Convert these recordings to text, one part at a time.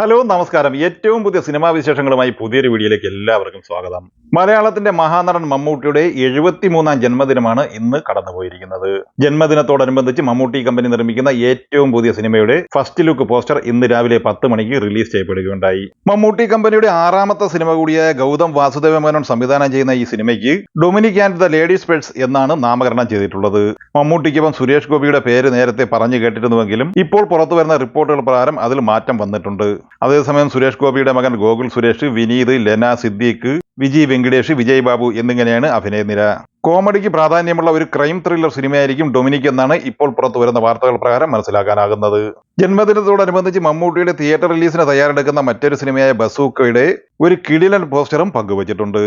Hello നമസ്കാരം. ഏറ്റവും പുതിയ സിനിമാ വിശേഷങ്ങളുമായി പുതിയൊരു വീഡിയോയിലേക്ക് എല്ലാവർക്കും സ്വാഗതം. മലയാളത്തിന്റെ മഹാനടൻ മമ്മൂട്ടിയുടെ എഴുപത്തിമൂന്നാം ജന്മദിനമാണ് ഇന്ന് കടന്നുപോയിരിക്കുന്നത്. ജന്മദിനത്തോടനുബന്ധിച്ച് മമ്മൂട്ടി കമ്പനി നിർമ്മിക്കുന്ന ഏറ്റവും പുതിയ സിനിമയുടെ ഫസ്റ്റ് ലുക്ക് പോസ്റ്റർ ഇന്ന് രാവിലെ പത്ത് മണിക്ക് റിലീസ് ചെയ്യപ്പെടുകയുണ്ടായി. മമ്മൂട്ടി കമ്പനിയുടെ ആറാമത്തെ സിനിമ കൂടിയായ ഗൗതം വാസുദേവ മേനോൻ സംവിധാനം ചെയ്യുന്ന ഈ സിനിമയ്ക്ക് Dominic and the ladies purse എന്നാണ് നാമകരണം ചെയ്തിട്ടുള്ളത്. മമ്മൂട്ടിക്കൊപ്പം സുരേഷ് ഗോപിയുടെ പേര് നേരത്തെ പറഞ്ഞു കേട്ടിരുന്നുവെങ്കിലും ഇപ്പോൾ പുറത്തു വരുന്ന റിപ്പോർട്ടുകൾ പ്രകാരം അതിൽ മാറ്റം വന്നിട്ടുണ്ട്. അതേസമയം സുരേഷ് ഗോപിയുടെ മകൻ ഗോകുൽ സുരേഷ് വിനീത് ലെന സിദ്ദീഖ് വിജയ് വെങ്കടേഷ് വിജയ് ബാബു എന്നിങ്ങനെയാണ് അഭിനയനിര കോമഡിക്ക് പ്രാധാന്യമുള്ള ഒരു ക്രൈം ത്രില്ലർ സിനിമയായിരിക്കും ഡൊമിനിക് എന്നാണ് ഇപ്പോൾ പുറത്തു വരുന്ന വാർത്തകൾ പ്രകാരം മനസ്സിലാക്കാനാകുന്നത്. ജന്മദിനത്തോടനുബന്ധിച്ച് മമ്മൂട്ടിയുടെ തിയേറ്റർ റിലീസിന് തയ്യാറെടുക്കുന്ന മറ്റൊരു സിനിമയായ ബസൂക്കയുടെ ഒരു കിടിലൻ പോസ്റ്ററും പങ്കുവച്ചിട്ടുണ്ട്.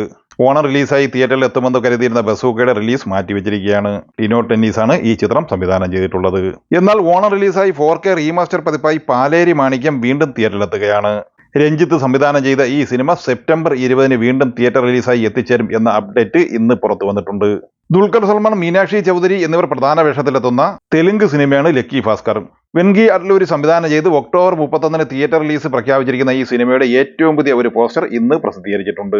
ഓണം റിലീസായി തിയേറ്ററിൽ എത്തുമെന്ന് കരുതിയിരുന്ന ബസൂക്കയുടെ റിലീസ് മാറ്റിവെച്ചിരിക്കുകയാണ്. ടിനോ ടെന്നീസാണ് ഈ ചിത്രം സംവിധാനം ചെയ്തിട്ടുള്ളത്. എന്നാൽ ഓണം റിലീസായി ഫോർ കെ റീമാസ്റ്റർ പതിപ്പായി പാലേരി മാണിക്യം വീണ്ടും തിയേറ്ററിലെത്തുകയാണ്. രഞ്ജിത്ത് സംവിധാനം ചെയ്ത ഈ സിനിമ സെപ്റ്റംബർ ഇരുപതിന് വീണ്ടും തിയേറ്റർ റിലീസായി എത്തിച്ചേരും എന്ന അപ്ഡേറ്റ് ഇന്ന് പുറത്തു വന്നിട്ടുണ്ട്. ദുൽഖർ സൽമാൻ മീനാക്ഷി ചൗധരി എന്നിവർ പ്രധാന വേഷത്തിലെത്തുന്ന തെലുങ്ക് സിനിമയാണ് ലക്കി ഭാസ്കർ. വെൻകി അഡ്ലൂരി സംവിധാനം ചെയ്ത്. ഒക്ടോബർ മുപ്പത്തൊന്നിന് തിയേറ്റർ റിലീസ് പ്രഖ്യാപിച്ചിരിക്കുന്ന ഈ സിനിമയുടെ ഏറ്റവും പുതിയ ഒരു പോസ്റ്റർ ഇന്ന് പ്രസിദ്ധീകരിച്ചിട്ടുണ്ട്.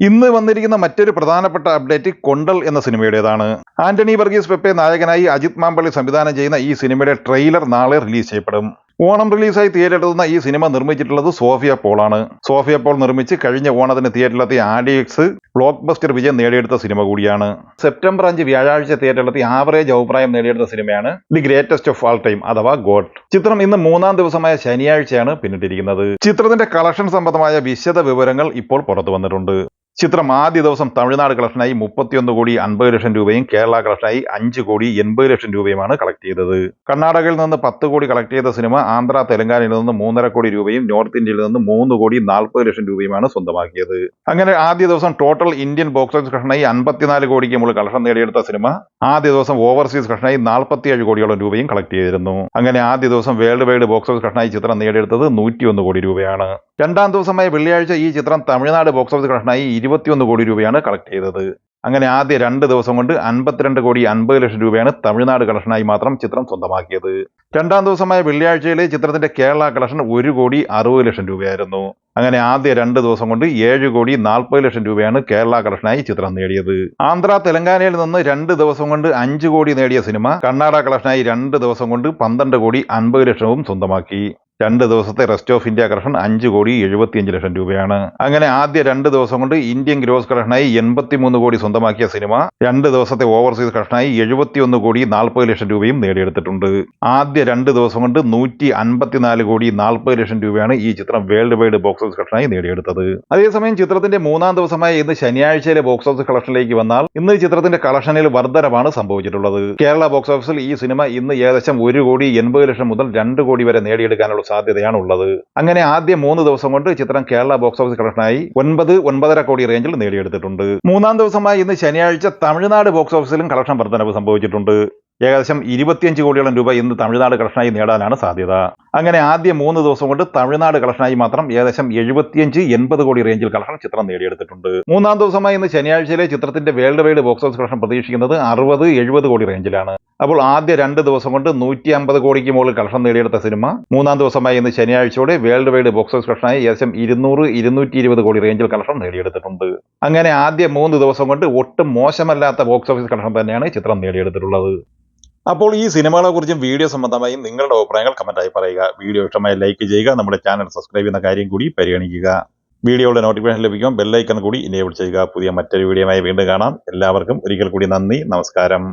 ഇന്ന് വന്നിരിക്കുന്ന മറ്റൊരു പ്രധാനപ്പെട്ട അപ്ഡേറ്റ് കൊണ്ടൽ എന്ന സിനിമയുടേതാണ്. ആന്റണി വർഗീസ് പെപ്പെ നായകനായി അജിത് മാമ്പള്ളി സംവിധാനം ചെയ്യുന്ന ഈ സിനിമയുടെ ട്രെയിലർ നാളെ റിലീസ് ചെയ്യപ്പെടും. ഓണം റിലീസായി തിയേറ്ററിലെത്തുന്ന ഈ സിനിമ നിർമ്മിച്ചിട്ടുള്ളത് സോഫിയ പോളാണ്. സോഫിയ പോൾ നിർമ്മിച്ച് കഴിഞ്ഞ ഓണത്തിന് തിയേറ്ററിലെത്തിയ ആഡിയക്സ് ബ്ലോക്ക് ബസ്റ്റർ വിജയം നേടിയെടുത്ത സിനിമ കൂടിയാണ്. സെപ്റ്റംബർ അഞ്ച് വ്യാഴാഴ്ച തിയേറ്ററിലെത്തി ആവറേജ് അഭിപ്രായം നേടിയെടുത്ത സിനിമയാണ് the greatest of all time അഥവാ ഗോഡ് ചിത്രം ഇന്ന് മൂന്നാം ദിവസമായ ശനിയാഴ്ചയാണ് പിന്നിട്ടിരിക്കുന്നത്. ചിത്രത്തിന്റെ കളക്ഷൻ സംബന്ധമായ വിശദ വിവരങ്ങൾ ഇപ്പോൾ പുറത്തു വന്നിട്ടുണ്ട്. ചിത്രം ആദ്യ ദിവസം തമിഴ്നാട് കളക്ഷനായി മുപ്പത്തിയൊന്ന് കോടി അൻപത് ലക്ഷം രൂപയും കേരള കളക്ഷനായി അഞ്ച് കോടി എൺപത് ലക്ഷം രൂപയുമാണ് കളക്ട് ചെയ്തത്. കർണാടകയിൽ നിന്ന് പത്ത് കോടി കളക്ട് ചെയ്ത സിനിമ ആന്ധ്ര തെലങ്കാനയിൽ നിന്ന് മൂന്നര കോടി രൂപയും നോർത്ത് ഇന്ത്യയിൽ നിന്ന് മൂന്ന് കോടി നാൽപ്പത് ലക്ഷം രൂപയുമാണ് സ്വന്തമാക്കിയത്. അങ്ങനെ ആദ്യ ദിവസം ടോട്ടൽ ഇന്ത്യൻ ബോക്സ് ഓഫീസ് കളക്ഷനായി അൻപത്തിനാല് കോടിക്ക് മുകളിൽ കളക്ഷൻ നേടിയെടുത്ത സിനിമ ആദ്യ ദിവസം ഓവർസീസ് കളക്ഷനായി നാൽപ്പത്തിയേഴ് കോടിയോളം രൂപയും കളക്ട് ചെയ്തിരുന്നു. അങ്ങനെ ആദ്യ ദിവസം വേൾഡ് വൈഡ് ബോക്സ് ഓഫീസ് കളക്ഷനായി ചിത്രം നേടിയെടുത്തത് നൂറ്റിയൊന്ന് കോടി രൂപയാണ്. രണ്ടാം ദിവസമായ വെള്ളിയാഴ്ച ഈ ചിത്രം തമിഴ്നാട് ബോക്സ് ഓഫീസ് കളക്ഷനായി ഇരുപത്തിയൊന്ന് കോടി രൂപയാണ് കളക്ട് ചെയ്തത്. അങ്ങനെ ആദ്യ രണ്ട് ദിവസം കൊണ്ട് അൻപത്തിരണ്ട് കോടി അൻപത് ലക്ഷം രൂപയാണ് തമിഴ്നാട് കളക്ഷനായി മാത്രം ചിത്രം സ്വന്തമാക്കിയത്. രണ്ടാം ദിവസമായ വെള്ളിയാഴ്ചയിലെ ചിത്രത്തിന്റെ കേരള കളക്ഷൻ ഒരു കോടി അറുപത് ലക്ഷം രൂപയായിരുന്നു. അങ്ങനെ ആദ്യ രണ്ട് ദിവസം കൊണ്ട് ഏഴ് കോടി നാൽപ്പത് ലക്ഷം രൂപയാണ് കേരള കളക്ഷനായി ചിത്രം നേടിയത്. ആന്ധ്ര തെലങ്കാനയിൽ നിന്ന് രണ്ട് ദിവസം കൊണ്ട് അഞ്ച് കോടി നേടിയ സിനിമ കർണാടക കളക്ഷനായി രണ്ട് ദിവസം കൊണ്ട് പന്ത്രണ്ട് കോടി അൻപത് ലക്ഷവും സ്വന്തമാക്കി. രണ്ട് ദിവസത്തെ റെസ്റ്റ് ഓഫ് ഇന്ത്യ കളക്ഷൻ അഞ്ച് കോടി എഴുപത്തിയഞ്ച് ലക്ഷം രൂപയാണ്. അങ്ങനെ ആദ്യ രണ്ട് ദിവസം കൊണ്ട് ഇന്ത്യൻ ഗ്രോസ് കളക്ഷനായി എൺപത്തിമൂന്ന് കോടി സ്വന്തമാക്കിയ സിനിമ രണ്ട് ദിവസത്തെ ഓവർസീസ് കളക്ഷനായി എഴുപത്തിയൊന്ന് കോടി നാൽപ്പത് ലക്ഷം രൂപയും നേടിയെടുത്തിട്ടുണ്ട്. ആദ്യ രണ്ട് ദിവസം കൊണ്ട് നൂറ്റി അൻപത്തിനാല് കോടി നാൽപ്പത് ലക്ഷം രൂപയാണ് ഈ ചിത്രം വേൾഡ് വൈഡ് ബോക്സ് ഓഫീസ് കളക്ഷനായി നേടിയെടുത്തത്. അതേസമയം ചിത്രത്തിന്റെ മൂന്നാം ദിവസമായ ഇന്ന് ശനിയാഴ്ചയിലെ ബോക്സ് ഓഫീസ് കളക്ഷനിലേക്ക് വന്നാൽ ഇന്ന് ചിത്രത്തിന്റെ കളക്ഷനിൽ വർധനമാണ് സംഭവിച്ചിട്ടുള്ളത്. കേരള ബോക്സ് ഓഫീസിൽ ഈ സിനിമ ഇന്ന് ഏകദേശം ഒരു കോടി എൺപത് ലക്ഷം മുതൽ രണ്ട് കോടി വരെ നേടിയെടുക്കാനുള്ള സാധ്യതയാണ് ഉള്ളത് അങ്ങനെ ആദ്യ മൂന്ന് ദിവസം കൊണ്ട് ചിത്രം കേരള ബോക്സ് ഓഫീസ് കളക്ഷനായി ഒൻപത് ഒൻപതര കോടി റേഞ്ചിൽ നേടിയെടുത്തിട്ടുണ്ട്. മൂന്നാം ദിവസമായി ഇന്ന് ശനിയാഴ്ച തമിഴ്നാട് ബോക്സ് ഓഫീസിലും കളക്ഷൻ വർധനവ് സംഭവിച്ചിട്ടുണ്ട്. ഏകദേശം ഇരുപത്തിയഞ്ച് കോടിയോളം രൂപ ഇന്ന് തമിഴ്നാട് കളക്ഷനായി നേടാനാണ് സാധ്യത. അങ്ങനെ ആദ്യ മൂന്ന് ദിവസം കൊണ്ട് തമിഴ്നാട് കളക്ഷനായി മാത്രം ഏകദേശം എഴുപത്തിയഞ്ച് എൺപത് കോടി റേഞ്ചിൽ കളക്ഷൻ ചിത്രം നേടിയെടുത്തിട്ടുണ്ട്. മൂന്നാം ദിവസമായി ഇന്ന് ശനിയാഴ്ചയിലെ ചിത്രത്തിന്റെ world wide box office collection പ്രതീക്ഷിക്കുന്നത് അറുപത് എഴുപത് കോടി റേഞ്ചിലാണ്. അപ്പോൾ ആദ്യ രണ്ട് ദിവസം കൊണ്ട് നൂറ്റി അമ്പത് കോടിക്ക് മുകളിൽ കളക്ഷൻ നേടിയെടുത്ത സിനിമ. മൂന്നാം ദിവസമായി ഇന്ന് ശനിയാഴ്ചയോടെ വേൾഡ് വൈഡ് ബോക്സ് ഓഫീസ് കളക്ഷനായി ഏകദേശം ഇരുന്നൂറ് ഇരുന്നൂറ്റി ഇരുപത് കോടി റേഞ്ചിൽ കളക്ഷൻ നേടിയെടുത്തിട്ടുണ്ട്. അങ്ങനെ ആദ്യ മൂന്ന് ദിവസം കൊണ്ട് ഒട്ടും മോശമല്ലാത്ത ബോക്സ് ഓഫീസ് കളക്ഷൻ തന്നെയാണ് ചിത്രം നേടിയെടുത്തിട്ടുള്ളത്. അപ്പോൾ ഈ സിനിമകളെ കുറിച്ചും വീഡിയോ സംബന്ധമായും നിങ്ങളുടെ അഭിപ്രായങ്ങൾ കമന്റായി പറയുക. വീഡിയോ ഇഷ്ടമായി ലൈക്ക് ചെയ്യുക നമ്മുടെ ചാനൽ സബ്സ്ക്രൈബ് ചെയ്യുന്ന കാര്യം കൂടി പരിഗണിക്കുക. വീഡിയോയുടെ നോട്ടിഫിക്കേഷൻ ലഭിക്കും ബെല്ലൈക്കൺ കൂടി ഇനേബിൾ ചെയ്യുക. പുതിയ മറ്റൊരു വീഡിയോയുമായി വീണ്ടും കാണാം. എല്ലാവർക്കും ഒരിക്കൽ കൂടി നന്ദി നമസ്കാരം.